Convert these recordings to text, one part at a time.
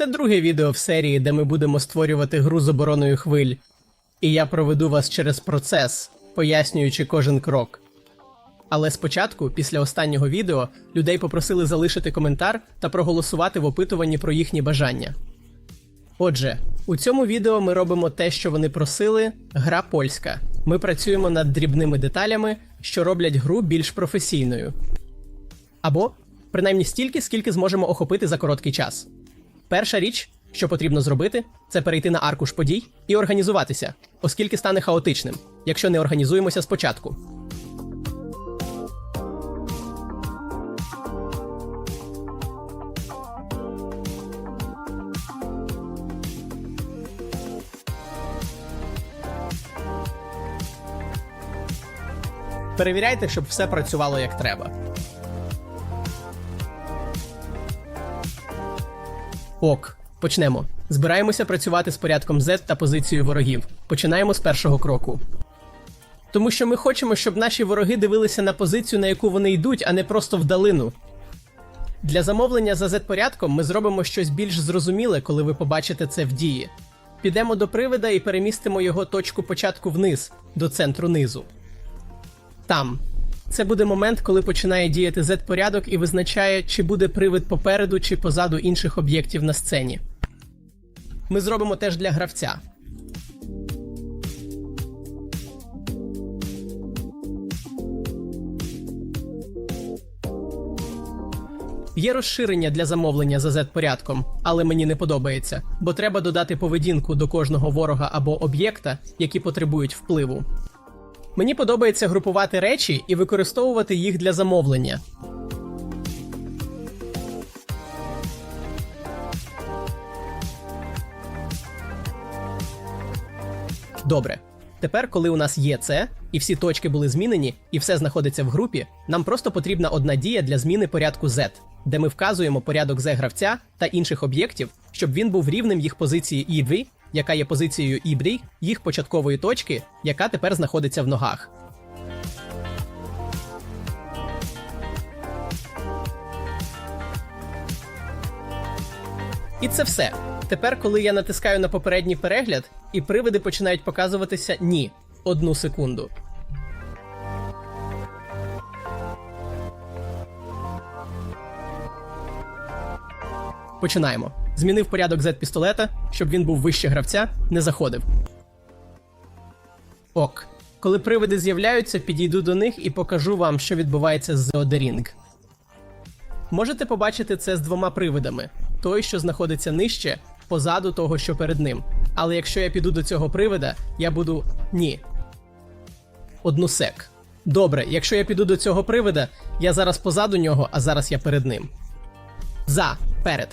Це друге відео в серії, де ми будемо створювати гру з обороною хвиль. І я проведу вас через процес, пояснюючи кожен крок. Але спочатку, після останнього відео, людей попросили залишити коментар та проголосувати в опитуванні про їхні бажання. Отже, у цьому відео ми робимо те, що вони просили гра польська. Ми працюємо над дрібними деталями, що роблять гру більш професійною. Або принаймні стільки, скільки зможемо охопити за короткий час. Перша річ, що потрібно зробити, це перейти на аркуш подій і організуватися, оскільки стане хаотичним, якщо не організуємося спочатку. Перевіряйте, щоб все працювало як треба. Ок, почнемо. Збираємося працювати з порядком Z та позицією ворогів. Починаємо з першого кроку. Тому що ми хочемо, щоб наші вороги дивилися на позицію, на яку вони йдуть, а не просто вдалину. Для замовлення за Z-порядком ми зробимо щось більш зрозуміле, коли ви побачите це в дії. Підемо до привида і перемістимо його точку початку вниз, до центру низу. Там. Це буде момент, коли починає діяти Z-порядок і визначає, чи буде привид попереду чи позаду інших об'єктів на сцені. Ми зробимо теж для гравця. Є розширення для замовлення за Z-порядком, але мені не подобається, бо треба додати поведінку до кожного ворога або об'єкта, які потребують впливу. Мені подобається групувати речі і використовувати їх для замовлення. Добре. Тепер, коли у нас є це, і всі точки були змінені, і все знаходиться в групі, нам просто потрібна одна дія для зміни порядку Z, де ми вказуємо порядок Z гравця та інших об'єктів, щоб він був рівним їх позиції І2, яка є позицією І3, їх початкової точки, яка тепер знаходиться в ногах. І це все. Тепер, коли я натискаю на попередній перегляд, і привиди починають показуватися ні. Одну секунду. Починаємо. Змінив порядок Z пістолета, щоб він був вище гравця, не заходив. Ок. Коли привиди з'являються, підійду до них і покажу вам, що відбувається з Ring. Можете побачити це з двома привидами: той, що знаходиться нижче, позаду того, що перед ним. Але якщо я піду до цього привида, я буду ні. Одну сек. Добре, якщо я піду до цього привида, я зараз позаду нього, а зараз я перед ним. За, перед,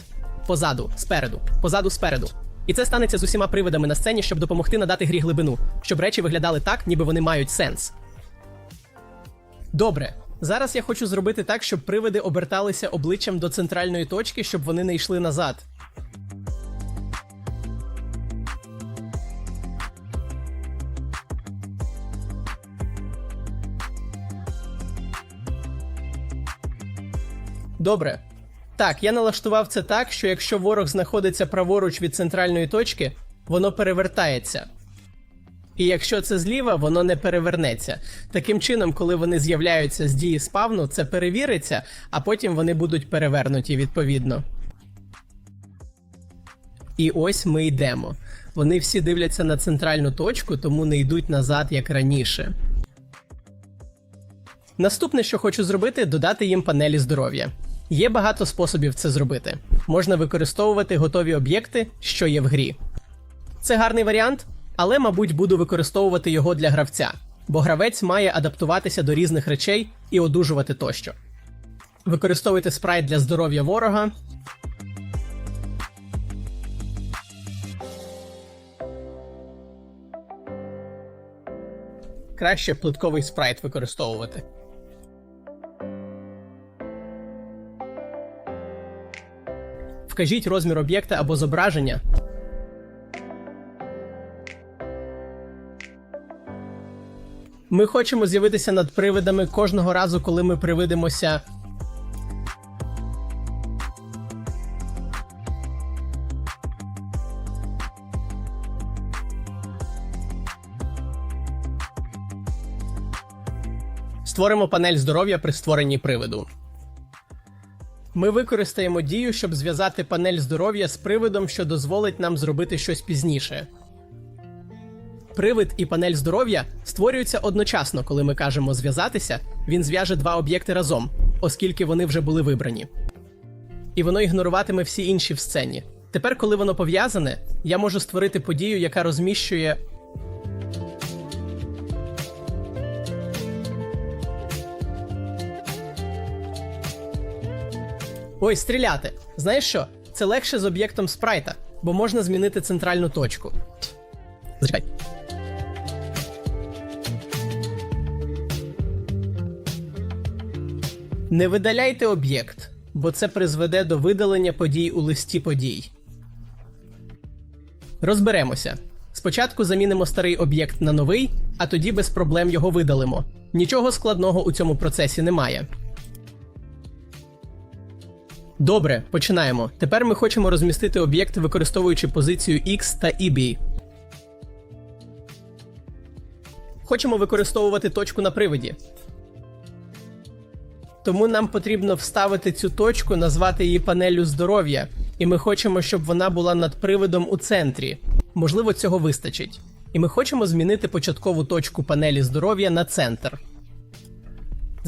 позаду, спереду, позаду, спереду. І це станеться з усіма привидами на сцені, щоб допомогти надати грі глибину, щоб речі виглядали так, ніби вони мають сенс. Добре. Зараз я хочу зробити так, щоб привиди оберталися обличчям до центральної точки, щоб вони не йшли назад. Добре. Так, я налаштував це так, що якщо ворог знаходиться праворуч від центральної точки, воно перевертається. І якщо це зліва, воно не перевернеться. Таким чином, коли вони з'являються з дії спавну, це перевіриться, а потім вони будуть перевернуті відповідно. І ось ми йдемо. Вони всі дивляться на центральну точку, тому не йдуть назад як раніше. Наступне, що хочу зробити, додати їм панелі здоров'я. Є багато способів це зробити. Можна використовувати готові об'єкти, що є в грі. Це гарний варіант, але, мабуть, буду використовувати його для гравця, бо гравець має адаптуватися до різних речей і одужувати тощо. Використовуйте спрайт для здоров'я ворога. Краще плитковий спрайт використовувати. Вкажіть розмір об'єкта або зображення. Ми хочемо з'явитися над привидами кожного разу, коли ми привидимося. Створимо панель здоров'я при створенні привиду. Ми використаємо дію, щоб зв'язати панель здоров'я з привидом, що дозволить нам зробити щось пізніше. Привид і панель здоров'я створюються одночасно, коли ми кажемо зв'язатися, він зв'яже два об'єкти разом, оскільки вони вже були вибрані. І воно ігноруватиме всі інші в сцені. Тепер, коли воно пов'язане, я можу створити подію, яка розміщує. Ой, стріляти. Знаєш що? Це легше з об'єктом спрайта, бо можна змінити центральну точку. Зачекай. Не видаляйте об'єкт, бо це призведе до видалення подій у листі подій. Розберемося. Спочатку замінимо старий об'єкт на новий, а тоді без проблем його видалимо. Нічого складного у цьому процесі немає. Добре, починаємо. Тепер ми хочемо розмістити об'єкт, використовуючи позицію X та EB. Хочемо використовувати точку на приводі. Тому нам потрібно вставити цю точку, назвати її панеллю здоров'я, і ми хочемо, щоб вона була над приводом у центрі. Можливо, цього вистачить. І ми хочемо змінити початкову точку панелі здоров'я на центр.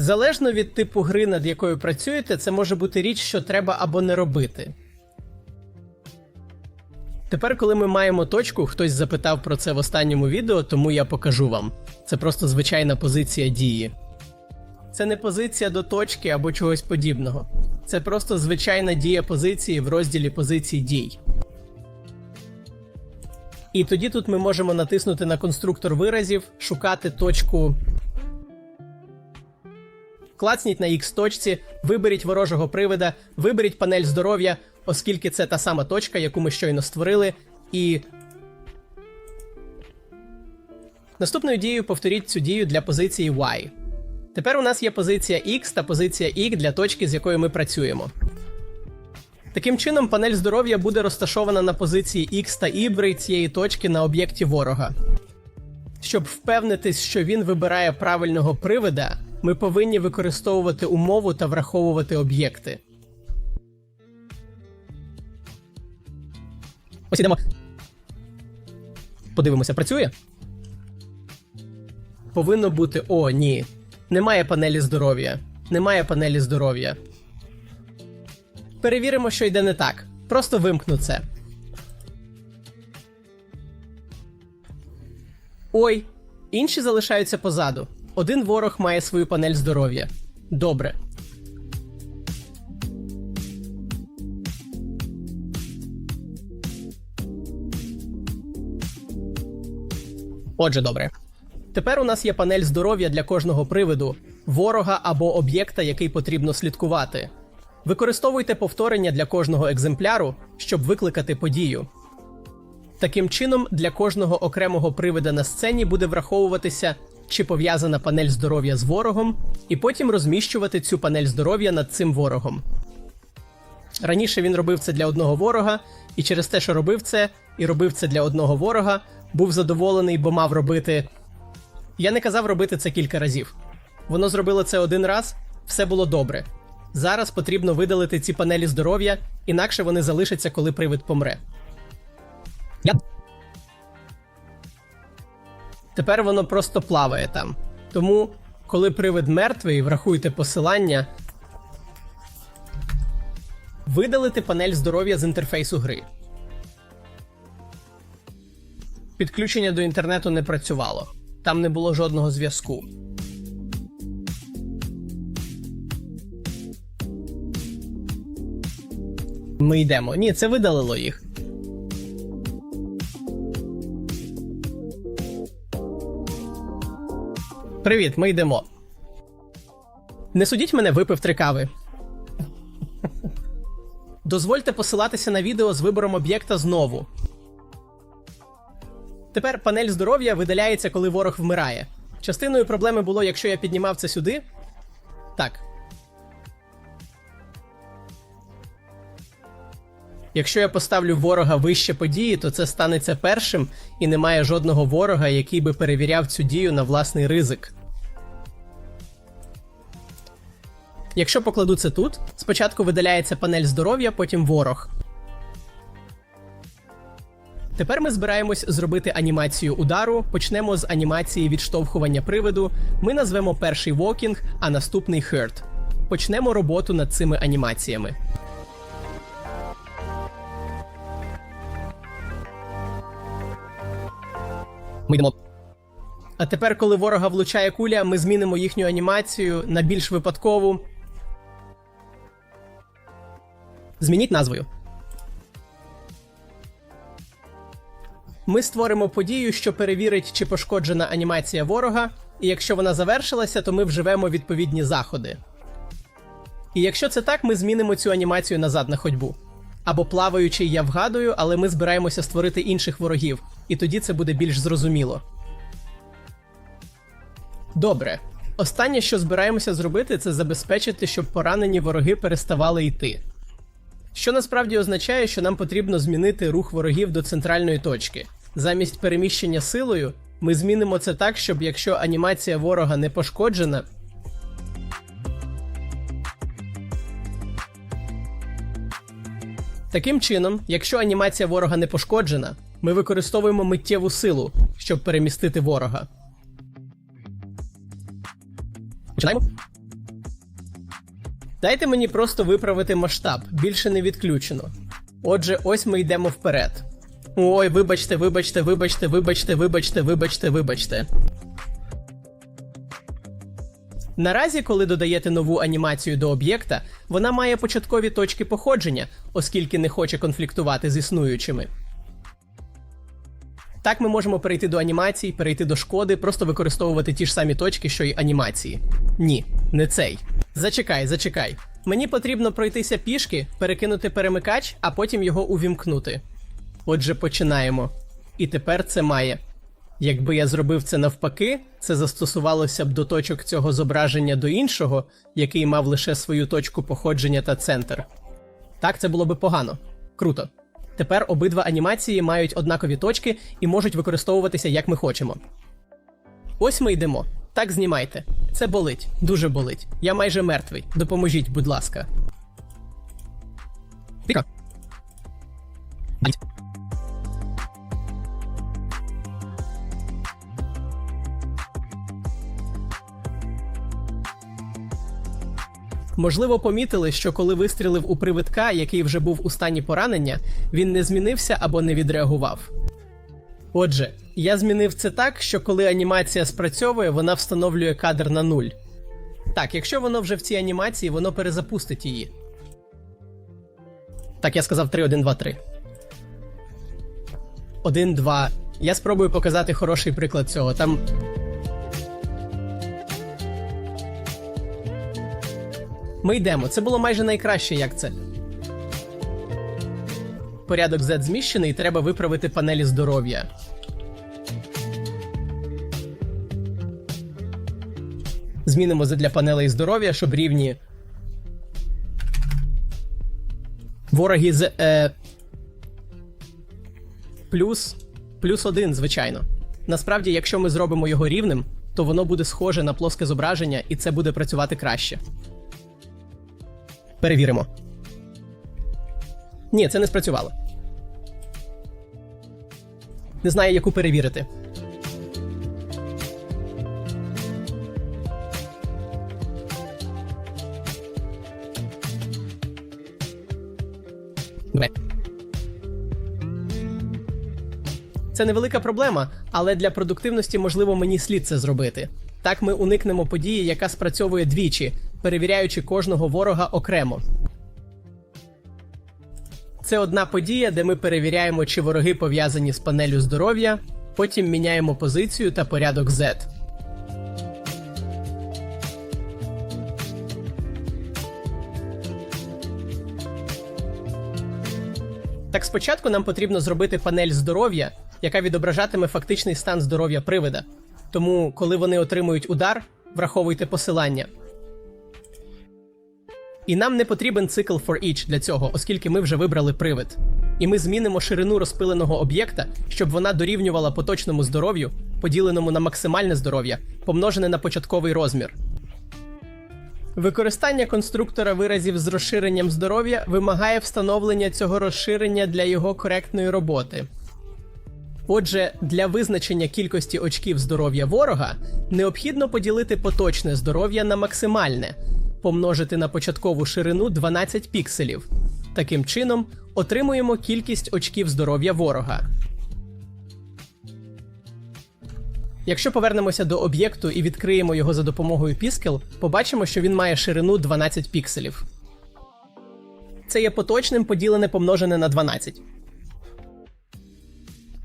Залежно від типу гри, над якою працюєте, це може бути річ, що треба або не робити. Тепер, коли ми маємо точку, хтось запитав про це в останньому відео, тому я покажу вам. Це просто звичайна позиція дії. Це не позиція до точки або чогось подібного. Це просто звичайна дія позиції в розділі позицій дій. І тоді тут ми можемо натиснути на конструктор виразів, шукати точку. Клацніть на X точці, виберіть ворожого привида, виберіть панель здоров'я, оскільки це та сама точка, яку ми щойно створили, і. Наступною дією повторіть цю дію для позиції Y. Тепер у нас є позиція X та позиція Y для точки, з якою ми працюємо. Таким чином, панель здоров'я буде розташована на позиції X та Y цієї точки на об'єкті ворога. Щоб впевнитись, що він вибирає правильного привида, ми повинні використовувати умову та враховувати об'єкти. Ось ідемо. Подивимося, працює? Повинно бути. О, ні. Немає панелі здоров'я. Немає панелі здоров'я. Перевіримо, що йде не так. Просто вимкну це. Ой, інші залишаються позаду. Один ворог має свою панель здоров'я. Добре. Отже, добре. Тепер у нас є панель здоров'я для кожного привиду, ворога або об'єкта, який потрібно слідкувати. Використовуйте повторення для кожного екземпляру, щоб викликати подію. Таким чином, для кожного окремого привида на сцені буде враховуватися, чи пов'язана панель здоров'я з ворогом, і потім розміщувати цю панель здоров'я над цим ворогом. Раніше він робив це для одного ворога, і через те, що робив це, і робив це для одного ворога, був задоволений, бо мав робити. Я не казав робити це кілька разів. Воно зробило це один раз, все було добре. Зараз потрібно видалити ці панелі здоров'я, інакше вони залишаться, коли привид помре. Я... Тепер воно просто плаває там. Тому, коли привид мертвий, врахуйте посилання. Видалити панель здоров'я з інтерфейсу гри. Підключення до інтернету не працювало. Там не було жодного зв'язку. Ми йдемо. Ні, це видалило їх. Привіт, ми йдемо. Не судіть мене, випив три кави. Дозвольте посилатися на відео з вибором об'єкта знову. Тепер панель здоров'я видаляється, коли ворог вмирає. Частиною проблеми було, якщо я піднімав це сюди. Так. Якщо я поставлю ворога вище події, то це станеться першим, і немає жодного ворога, який би перевіряв цю дію на власний ризик. Якщо покладу це тут, спочатку видаляється панель здоров'я, потім ворог. Тепер ми збираємось зробити анімацію удару. Почнемо з анімації відштовхування привиду. Ми назвемо перший вокінг, а наступний hurt. Почнемо роботу над цими анімаціями. Ми йдемо. А тепер, коли ворога влучає куля, ми змінимо їхню анімацію на більш випадкову. Змініть назвою. Ми створимо подію, що перевірить, чи пошкоджена анімація ворога, і якщо вона завершилася, то ми вживемо відповідні заходи. І якщо це так, ми змінимо цю анімацію назад на ходьбу. Або плаваючий я вгадую, але ми збираємося створити інших ворогів, і тоді це буде більш зрозуміло. Добре. Останнє, що збираємося зробити, це забезпечити, щоб поранені вороги переставали йти. Що насправді означає, що нам потрібно змінити рух ворогів до центральної точки. Замість переміщення силою, ми змінимо це так, щоб якщо анімація ворога не пошкоджена. Таким чином, якщо анімація ворога не пошкоджена, ми використовуємо миттєву силу, щоб перемістити ворога. Починаємо? Дайте мені просто виправити масштаб, більше не відключено. Отже, ось ми йдемо вперед. Ой, вибачте, вибачте, вибачте, вибачте, вибачте, вибачте, вибачте. Наразі, коли додаєте нову анімацію до об'єкта, вона має початкові точки походження, оскільки не хоче конфліктувати з існуючими. Так ми можемо перейти до анімацій, перейти до шкоди, просто використовувати ті ж самі точки, що й анімації. Ні, не цей. Зачекай, зачекай. Мені потрібно пройтися пішки, перекинути перемикач, а потім його увімкнути. Отже, починаємо. І тепер це має. Якби я зробив це навпаки, це застосувалося б до точок цього зображення до іншого, який мав лише свою точку походження та центр. Так, це було би погано. Круто. Тепер обидва анімації мають однакові точки і можуть використовуватися як ми хочемо. Ось ми йдемо. Так знімайте. Це болить, дуже болить. Я майже мертвий. Допоможіть, будь ласка. Піка. Можливо, помітили, що коли вистрілив у привидка, який вже був у стані поранення, він не змінився або не відреагував. Отже, я змінив це так, що коли анімація спрацьовує, вона встановлює кадр на нуль. Так, якщо воно вже в цій анімації, воно перезапустить її. Так, я сказав 3, 1, 2, 3. 1, 2. Я спробую показати хороший приклад цього. Там. Ми йдемо. Це було майже найкраще, як це. Порядок Z зміщений, треба виправити панелі здоров'я. Змінимо Z для панелей здоров'я, щоб рівні. Вороги з. Е... Плюс. Плюс один, звичайно. Насправді, якщо ми зробимо його рівним, то воно буде схоже на плоске зображення, і це буде працювати краще. Перевіримо. Ні, це не спрацювало. Не знаю, яку перевірити. Це невелика проблема, але для продуктивності, можливо, мені слід це зробити. Так ми уникнемо події, яка спрацьовує двічі, перевіряючи кожного ворога окремо. Це одна подія, де ми перевіряємо, чи вороги пов'язані з панелю здоров'я, потім міняємо позицію та порядок Z. Так спочатку нам потрібно зробити панель здоров'я, яка відображатиме фактичний стан здоров'я привида. Тому, коли вони отримують удар, враховуйте посилання. І нам не потрібен цикл for each для цього, оскільки ми вже вибрали привид. І ми змінимо ширину розпиленого об'єкта, щоб вона дорівнювала поточному здоров'ю, поділеному на максимальне здоров'я, помножене на початковий розмір. Використання конструктора виразів з розширенням здоров'я вимагає встановлення цього розширення для його коректної роботи. Отже, для визначення кількості очків здоров'я ворога необхідно поділити поточне здоров'я на максимальне, помножити на початкову ширину 12 пікселів. Таким чином, отримуємо кількість очків здоров'я ворога. Якщо повернемося до об'єкту і відкриємо його за допомогою Піскел, побачимо, що він має ширину 12 пікселів. Це є поточним поділене помножене на 12.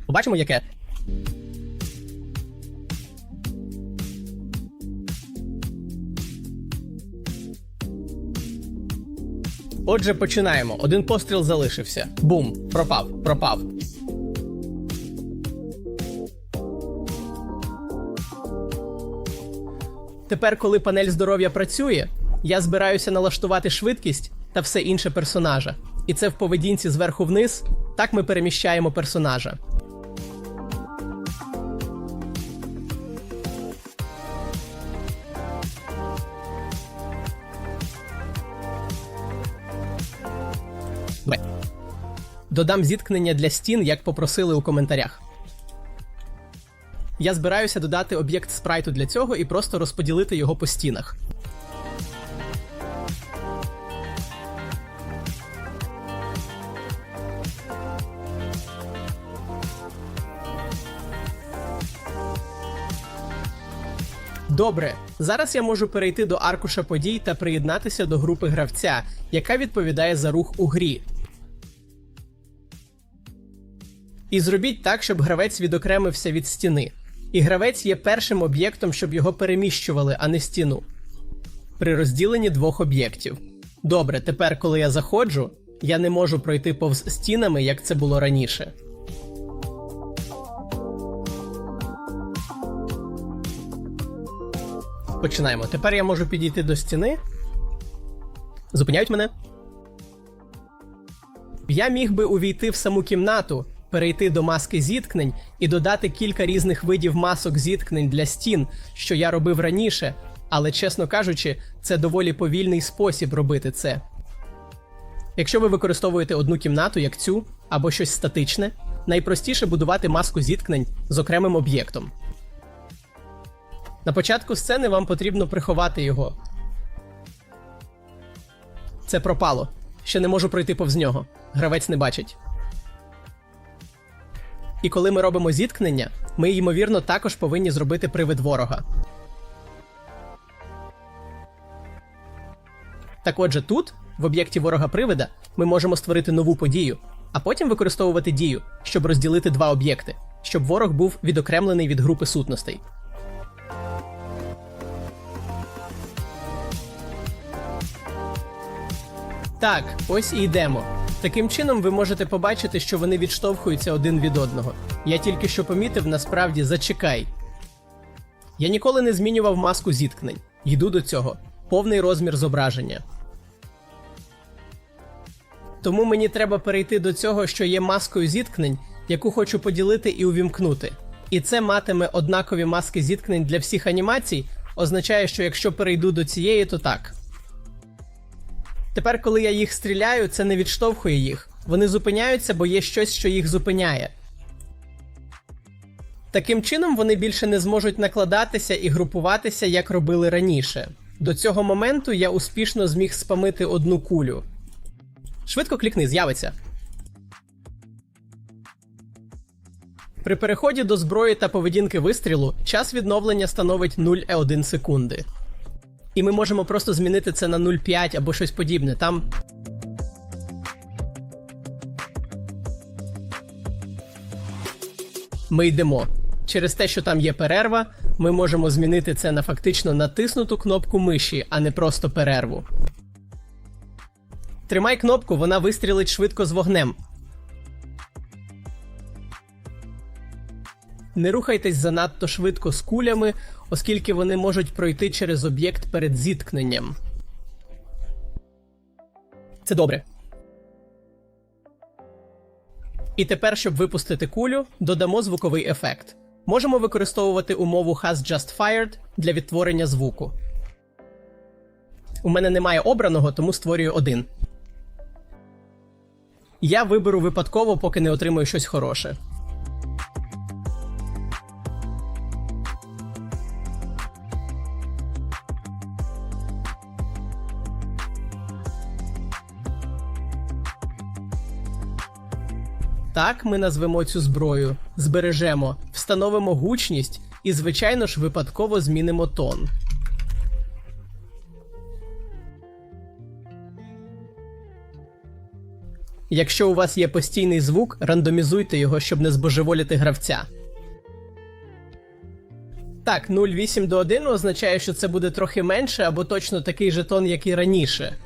Побачимо, яке. Отже, починаємо. Один постріл залишився. Бум! Пропав, пропав. Тепер, коли панель здоров'я працює, я збираюся налаштувати швидкість та все інше персонажа. І це в поведінці зверху вниз. Так ми переміщаємо персонажа. Додам зіткнення для стін, як попросили у коментарях. Я збираюся додати об'єкт спрайту для цього і просто розподілити його по стінах. Добре, зараз я можу перейти до аркуша подій та приєднатися до групи гравця, яка відповідає за рух у грі. І зробіть так, щоб гравець відокремився від стіни. І гравець є першим об'єктом, щоб його переміщували, а не стіну. При розділенні двох об'єктів. Добре, тепер, коли я заходжу, я не можу пройти повз стінами, як це було раніше. Починаємо. Тепер я можу підійти до стіни. Зупиняють мене. Я міг би увійти в саму кімнату, перейти до маски зіткнень і додати кілька різних видів масок зіткнень для стін, що я робив раніше, але, чесно кажучи, це доволі повільний спосіб робити це. Якщо ви використовуєте одну кімнату, як цю, або щось статичне, найпростіше будувати маску зіткнень з окремим об'єктом. На початку сцени вам потрібно приховати його. Це пропало. Ще не можу пройти повз нього. Гравець не бачить. І коли ми робимо зіткнення, ми, ймовірно, також повинні зробити привид ворога. Так отже, тут, в об'єкті ворога привида, ми можемо створити нову подію, а потім використовувати дію, щоб розділити два об'єкти, щоб ворог був відокремлений від групи сутностей. Так, ось і йдемо. Таким чином, ви можете побачити, що вони відштовхуються один від одного. Я тільки що помітив, насправді зачекай. Я ніколи не змінював маску зіткнень. Йду до цього. Повний розмір зображення. Тому мені треба перейти до цього, що є маскою зіткнень, яку хочу поділити і увімкнути. І це матиме однакові маски зіткнень для всіх анімацій, означає, що якщо перейду до цієї, то так. Тепер, коли я їх стріляю, це не відштовхує їх. Вони зупиняються, бо є щось, що їх зупиняє. Таким чином вони більше не зможуть накладатися і групуватися, як робили раніше. До цього моменту я успішно зміг спамити одну кулю. Швидко клікни, з'явиться. При переході до зброї та поведінки вистрілу час відновлення становить 0,1 секунди. І ми можемо просто змінити це на 0,5 або щось подібне. Там. Ми йдемо. Через те, що там є перерва, ми можемо змінити це на фактично натиснуту кнопку миші, а не просто перерву. Тримай кнопку, вона вистрілить швидко з вогнем. Не рухайтесь занадто швидко з кулями, оскільки вони можуть пройти через об'єкт перед зіткненням. Це добре. І тепер, щоб випустити кулю, додамо звуковий ефект. Можемо використовувати умову Has Just Fired для відтворення звуку. У мене немає обраного, тому створюю один. Я виберу випадково, поки не отримую щось хороше. Так ми назвемо цю зброю, збережемо, встановимо гучність і, звичайно ж, випадково змінимо тон. Якщо у вас є постійний звук, рандомізуйте його, щоб не збожеволіти гравця. Так, 0,8 до 1 означає, що це буде трохи менше або точно такий же тон, як і раніше.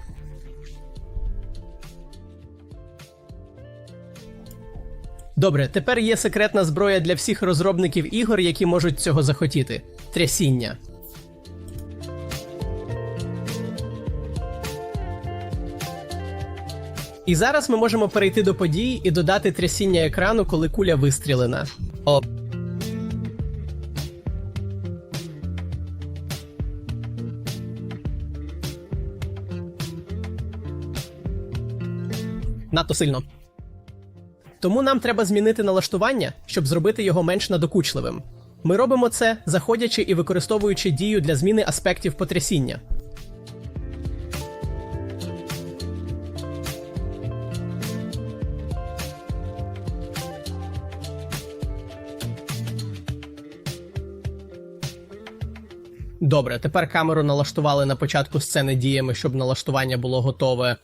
Добре, тепер є секретна зброя для всіх розробників ігор, які можуть цього захотіти трясіння. І зараз ми можемо перейти до подій і додати трясіння екрану, коли куля вистрілена. О. Надто сильно. Тому нам треба змінити налаштування, щоб зробити його менш надокучливим. Ми робимо це, заходячи і використовуючи дію для зміни аспектів потрясіння. Добре, тепер камеру налаштували на початку сцени діями, щоб налаштування було готове.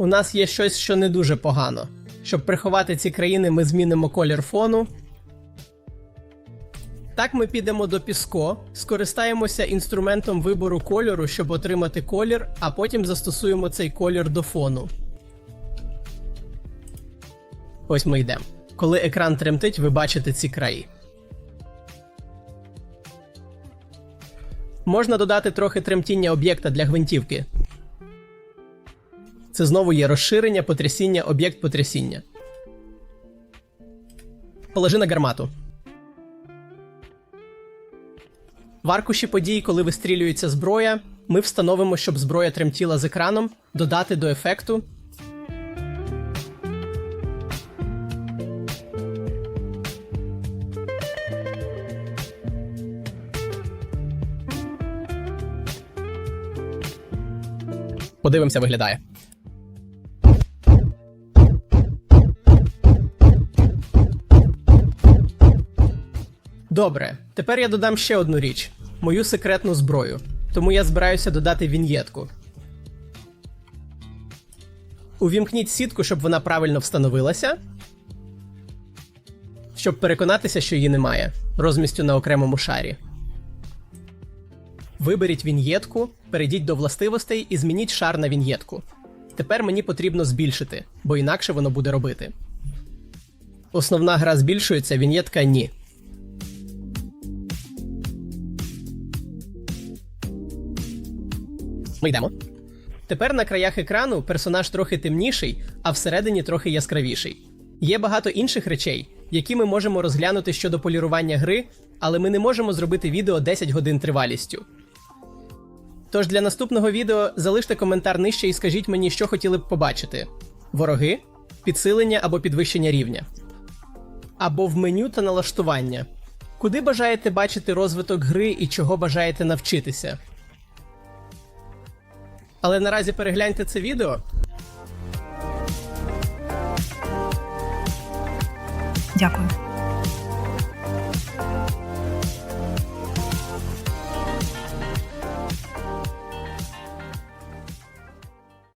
У нас є щось, що не дуже погано. Щоб приховати ці країни, ми змінимо колір фону. Так ми підемо до Піско, скористаємося інструментом вибору кольору, щоб отримати колір, а потім застосуємо цей колір до фону. Ось ми йдемо. Коли екран тремтить, ви бачите ці краї. Можна додати трохи тремтіння об'єкта для гвинтівки. Це знову є розширення, потрясіння, об'єкт потрясіння. Положи на гармату. В аркуші подій, коли вистрілюється зброя, ми встановимо, щоб зброя тремтіла з екраном, додати до ефекту. Подивимося, виглядає. Добре, тепер я додам ще одну річ: мою секретну зброю. Тому я збираюся додати віньєтку. Увімкніть сітку, щоб вона правильно встановилася. Щоб переконатися, що її немає. Розмістю на окремому шарі. Виберіть віньєтку, перейдіть до властивостей і змініть шар на віньєтку. Тепер мені потрібно збільшити, бо інакше воно буде робити. Основна гра збільшується, віньєтка ні. Ми йдемо. Тепер на краях екрану персонаж трохи темніший, а всередині трохи яскравіший. Є багато інших речей, які ми можемо розглянути щодо полірування гри, але ми не можемо зробити відео 10 годин тривалістю. Тож для наступного відео залиште коментар нижче і скажіть мені, що хотіли б побачити: вороги, підсилення або підвищення рівня. Або в меню та налаштування. Куди бажаєте бачити розвиток гри і чого бажаєте навчитися? Але наразі перегляньте це відео. Дякую.